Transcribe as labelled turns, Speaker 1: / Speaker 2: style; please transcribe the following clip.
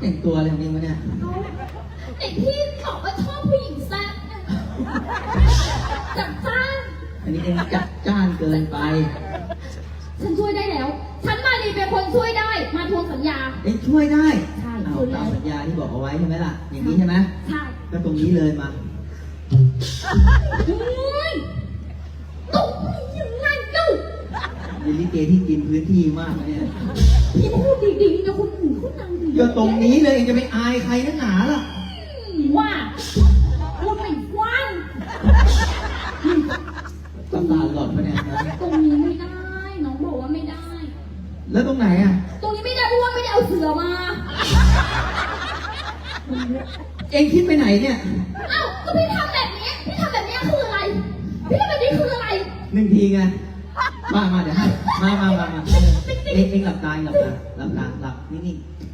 Speaker 1: แต่งตัวอะไรของนี่วะเนี่ย
Speaker 2: เอาไอ้ที่บอกว่าชอบผู้หญิงแซ่บน่ะจัดจ้าน
Speaker 1: อันนี้เองจัดจ้านเกินไป
Speaker 2: ฉันช่วยได้แล้ว ฉันมาดีเป็นคนช่วยได้ มาทวงสัญญา
Speaker 1: เองช่วยได้
Speaker 2: ใช่
Speaker 1: เอา
Speaker 2: ช่วยได้
Speaker 1: ตามสัญญาที่บอกเอาไว้ใช่ไหมล่ะ อย่างนี้ใช่ไหม
Speaker 2: ใช่
Speaker 1: ก็ตรงนี้เลยมา
Speaker 2: เฮ้ยตุ๊กยังไงดู
Speaker 1: เป็นลิเกที่กินพื้นที่มากนะเนี่ย
Speaker 2: พี่พูดดีๆนะคนอื่นเขาดังดี
Speaker 1: ก็ตรงนี้เลยเองจะไปอายใครนักหนาล่ะ
Speaker 2: ว่าพูดไม่กว้าง
Speaker 1: ตำตาหลอดปะเนี่ย
Speaker 2: ตรงนี้ไม่ได้ น้องบอกว่าไม่ได้
Speaker 1: แล้วตรงไหนอะ
Speaker 2: ตรงนี้ไม่ได้เพราะว่าไม่ได้เอาเสือมา
Speaker 1: เองคิดไปไหนเนี่ย
Speaker 2: เอ้าก็พี่ทำแบบนี้ พี่ทำแบบนี้คืออะไร พี่ทำแบบนี้คืออะไร
Speaker 1: หนึ่งทีไง มามาเดี๋ยวให้มามามามา เองเองหลับตาเองหลับตาหลับตาหลับนิ่งๆ